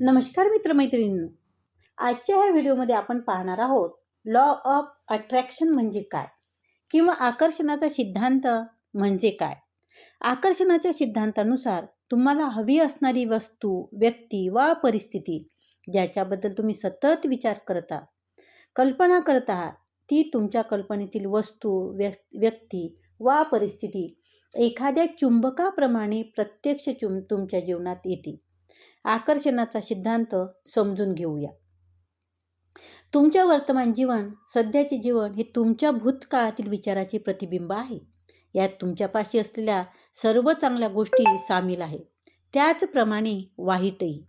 नमस्कार मित्रमैत्रिणींनो. आजच्या ह्या व्हिडिओमध्ये आपण पाहणार आहोत लॉ ऑफ अट्रॅक्शन म्हणजे काय? किंवा आकर्षणाचा सिद्धांत म्हणजे काय? आकर्षणाच्या सिद्धांतानुसार तुम्हाला हवी असणारी वस्तू व्यक्ती वा परिस्थिती ज्याच्याबद्दल तुम्ही सतत विचार करता कल्पना करत आहात ती तुमच्या कल्पनेतील वस्तू व्यक्ती वा परिस्थिती एखाद्या चुंबकाप्रमाणे प्रत्यक्ष चुं तुमच्या जीवनात येते. आकर्षणाचा सिद्धांत समजून घेऊया. तुमच्या वर्तमान जीवन सध्याचे जीवन हे तुमच्या भूतकाळातील विचाराचे प्रतिबिंब आहे. यात तुमच्यापाशी असलेल्या सर्व चांगल्या गोष्टी सामील आहेत. त्याचप्रमाणे वाईटही.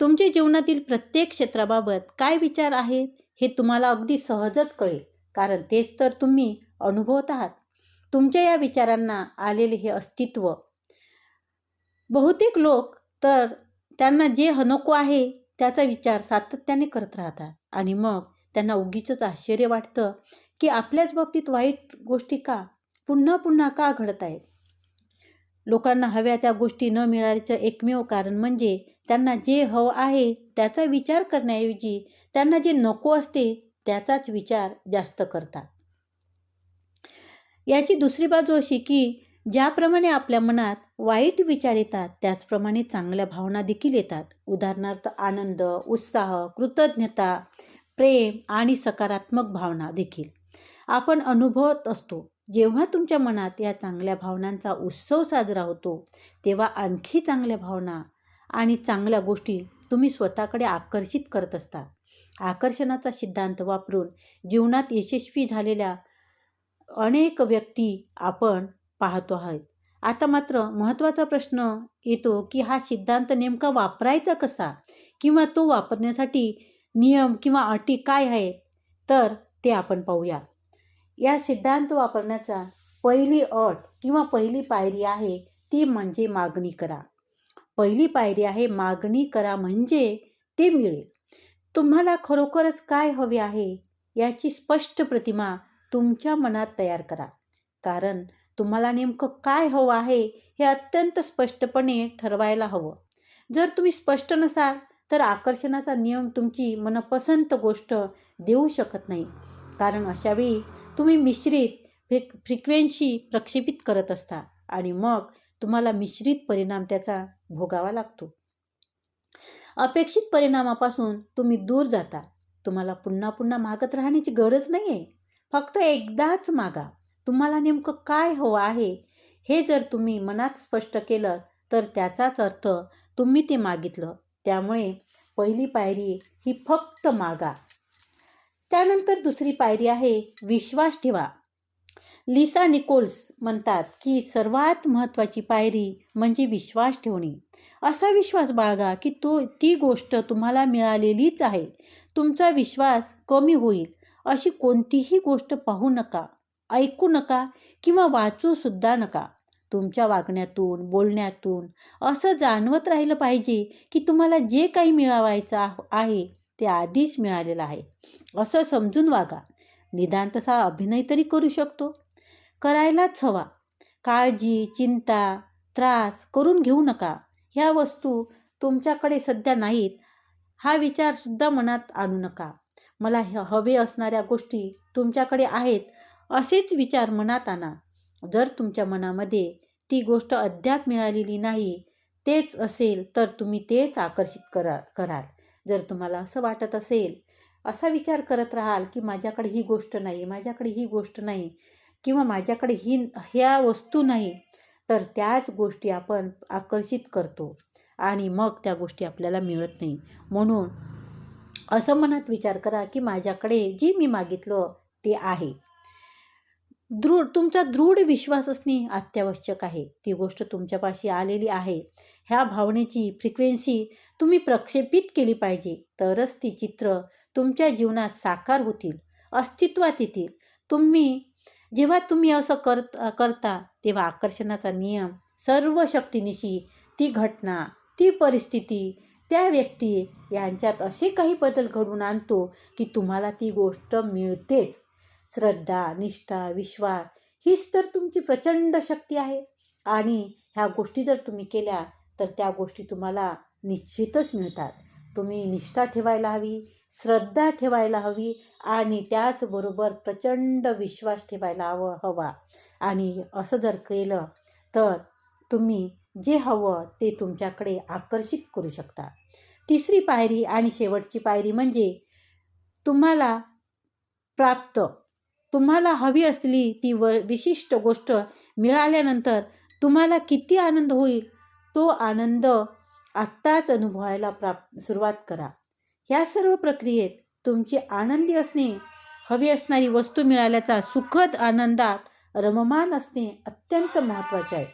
तुमच्या जीवनातील प्रत्येक क्षेत्राबाबत काय विचार आहेत हे तुम्हाला अगदी सहजच कळेल. कारण तेच तर तुम्ही अनुभवत आहात. तुमच्या या विचारांना आलेले हे अस्तित्व. बहुतेक लोक तर त्यांना जे ह नको आहे त्याचा विचार सातत्याने करत राहतात. आणि मग त्यांना उगीच आश्चर्य वाटतं की आपल्याच बाबतीत वाईट गोष्टी का? पुन्हा पुन्हा का घडत आहेत? लोकांना हव्या त्या गोष्टी न मिळाल्याचं एकमेव कारण म्हणजे त्यांना जे हवं आहे त्याचा विचार करण्याऐवजी त्यांना जे नको असते त्याचाच विचार जास्त करतात. याची दुसरी बाजू अशी की ज्याप्रमाणे आपल्या मनात वाईट विचार येतात त्याचप्रमाणे चांगल्या भावना देखील येतात. उदाहरणार्थ आनंद उत्साह कृतज्ञता प्रेम आणि सकारात्मक भावना देखील. आपण अनुभवत असतो. जेव्हा तुमच्या मनात या चांगल्या भावनांचा उत्सव साजरा होतो तेव्हा आणखी चांगल्या भावना आणि चांगल्या गोष्टी तुम्ही स्वतःकडे आकर्षित करत असता. आकर्षणाचा सिद्धांत वापरून जीवनात यशस्वी झालेल्या अनेक व्यक्ती आपण पाहतो आहोत. आता मात्र महत्त्वाचा प्रश्न येतो की हा सिद्धांत नेमका वापरायचा कसा? किंवा तो वापरण्यासाठी नियम किंवा अटी काय आहेत तर ते आपण पाहूया. या सिद्धांत वापरण्याचा पहिली अट किंवा पहिली पायरी आहे ती म्हणजे मागणी करा. पहिली पायरी आहे मागणी करा म्हणजे ते मिळेल. तुम्हाला खरोखरच काय हवे आहे? याची स्पष्ट प्रतिमा तुमच्या मनात तयार करा. कारण तुम्हाला नेमकं काय हवं आहे हे अत्यंत स्पष्टपणे ठरवायला हवं. जर तुम्ही स्पष्ट नसाल तर आकर्षणाचा नियम तुमची मनपसंत गोष्ट देऊ शकत नाही. कारण अशावेळी तुम्ही मिश्रित फ्रिक फ्रिक्वेन्सी प्रक्षेपित करत असता आणि मग तुम्हाला मिश्रित परिणाम त्याचा भोगावा लागतो. अपेक्षित परिणामापासून तुम्ही दूर जाता. तुम्हाला पुन्हा पुन्हा मागत राहण्याची गरज नाही आहे फक्त एकदाच मागा. तुम्हाला नेमकं काय हवं आहे? हे जर तुम्ही मनात स्पष्ट केलं तर त्याचाच अर्थ तुम्ही ते मागितलं. त्यामुळे पहिली पायरी ही फक्त मागा. त्यानंतर दुसरी पायरी आहे विश्वास ठेवा. लिसा निकोल्स म्हणतात की सर्वात महत्त्वाची पायरी म्हणजे विश्वास ठेवणे. असा विश्वास बाळगा की तो ती गोष्ट तुम्हाला मिळालेलीच आहे. तुमचा विश्वास कमी होईल अशी कोणतीही गोष्ट पाहू नका. ऐकू नका किंवा वाचूसुद्धा नका. तुमच्या वागण्यातून बोलण्यातून असं जाणवत राहिलं पाहिजे की तुम्हाला जे काही मिळवायचं आहे ते आधीच मिळालेलं आहे. असं समजून वागा. निदान तसा अभिनय तरी करू शकतो. करायलाच हवा. काळजी चिंता त्रास करून घेऊ नका. ह्या वस्तू तुमच्याकडे सध्या नाहीत. हा विचारसुद्धा मनात आणू नका. मला हवे असणाऱ्या गोष्टी तुमच्याकडे आहेत. असेच विचार मनात आणा. जर तुमच्या मनामध्ये ती गोष्ट अद्याप मिळालेली नाही तेच असेल तर तुम्ही तेच आकर्षित करा कराल. जर तुम्हाला असं वाटत असेल असा विचार करत राहाल की माझ्याकडे ही गोष्ट नाही माझ्याकडे ही गोष्ट नाही किंवा माझ्याकडे ही ह्या वस्तू नाही तर त्याच गोष्टी आपण आकर्षित करतो आणि मग त्या गोष्टी आपल्याला मिळत नाही. म्हणून असं मनात विचार करा की माझ्याकडे जी मी मागितलं ते आहे. दृढ तुमचा दृढ विश्वास असणे अत्यावश्यक आहे. ती गोष्ट तुमच्यापाशी आलेली आहे. ह्या भावनेची फ्रिक्वेन्सी तुम्ही प्रक्षेपित केली पाहिजे. तरच ती चित्र तुमच्या जीवनात साकार होतील अस्तित्वात येतील. तुम्ही जेव्हा तुम्ही असं करत करता तेव्हा आकर्षणाचा नियम सर्व शक्तीनिशी ती घटना ती परिस्थिती त्या व्यक्ती यांच्यात असे काही बदल घडून आणतो की तुम्हाला ती गोष्ट मिळतेच. श्रद्धा निष्ठा विश्वास हीच तर तुमची प्रचंड शक्ती आहे. आणि ह्या गोष्टी जर तुम्ही केल्या तर त्या गोष्टी तुम्हाला निश्चितच मिळतात. तुम्ही निष्ठा ठेवायला हवी श्रद्धा ठेवायला हवी आणि त्याचबरोबर प्रचंड विश्वास ठेवायला हवं हवा. आणि असं जर केलं तर तुम्ही जे हवं ते तुमच्याकडे आकर्षित करू शकता. तिसरी पायरी आणि शेवटची पायरी म्हणजे तुम्हाला प्राप्त तुम्हाला हवी असली ती व विशिष्ट गोष्ट मिळाल्यानंतर तुम्हाला किती आनंद होईल? तो आनंद आत्ताच अनुभवायला प्राप सुरुवात करा. ह्या सर्व प्रक्रियेत तुमची आनंदी असणे हवी असणारी वस्तू मिळाल्याचा सुखद आनंदात रममान असणे अत्यंत महत्त्वाचे आहे.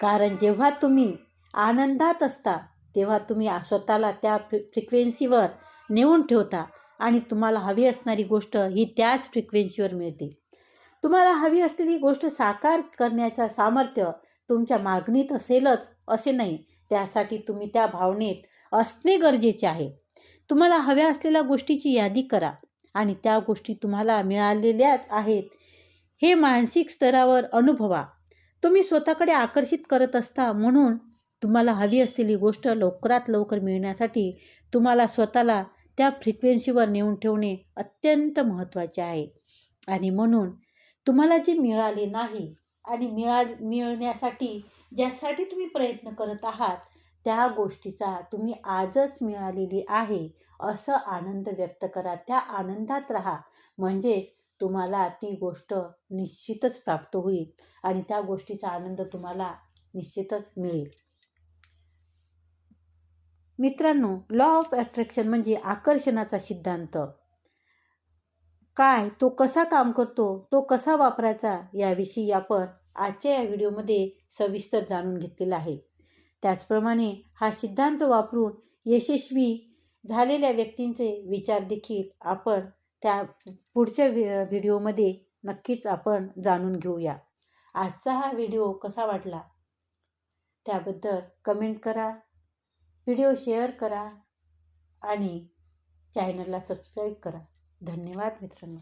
कारण जेव्हा तुम्ही आनंदात असता तेव्हा तुम्ही स्वतःला त्या फ्रिक्वेन्सीवर नेऊन ठेवता. आणि तुम्हाला हवी असणारी गोष्ट ही त्याच फ्रिक्वेन्सीवर मिळते. तुम्हाला हवी असलेली गोष्ट साकार करण्याचं सामर्थ्य तुमच्या मागणीत असेलच असे नाही. त्यासाठी तुम्ही त्या भावनेत असणे गरजेचे आहे. तुम्हाला हव्या असलेल्या गोष्टीची यादी करा आणि त्या गोष्टी तुम्हाला मिळालेल्याच आहेत. हे मानसिक स्तरावर अनुभवा. तुम्ही स्वतःकडे आकर्षित करत असता म्हणून तुम्हाला हवी असलेली गोष्ट लवकरात लवकर मिळण्यासाठी तुम्हाला स्वतःला त्या फ्रिक्वेन्सीवर नेऊन ठेवणे अत्यंत महत्त्वाचे आहे. आणि म्हणून तुम्हाला जे मिळाले नाही आणि मिळा मिळण्यासाठी ज्यासाठी तुम्ही प्रयत्न करत आहात त्या गोष्टीचा तुम्ही आजच मिळालेली आहे असं आनंद व्यक्त करा. त्या आनंदात राहा. म्हणजेच तुम्हाला ती गोष्ट निश्चितच प्राप्त होईल आणि त्या गोष्टीचा आनंद तुम्हाला निश्चितच मिळेल. मित्रांनो लॉ ऑफ अट्रॅक्शन म्हणजे आकर्षणाचा सिद्धांत. काय तो कसा काम करतो तो कसा वापरायचा याविषयी आपण आजच्या या व्हिडिओमध्ये सविस्तर जाणून घेतलेला आहे. त्याचप्रमाणे हा सिद्धांत वापरून यशस्वी झालेल्या व्यक्तींचे विचार देखील आपण त्या पुढच्या व्हिडिओमध्ये नक्कीच आपण जाणून घेऊया. आजचा हा व्हिडिओ कसा वाटला त्याबद्दल कमेंट करा. व्हिडिओ शेअर करा आणि चॅनलला सबस्क्राईब करा. धन्यवाद मित्रांनो.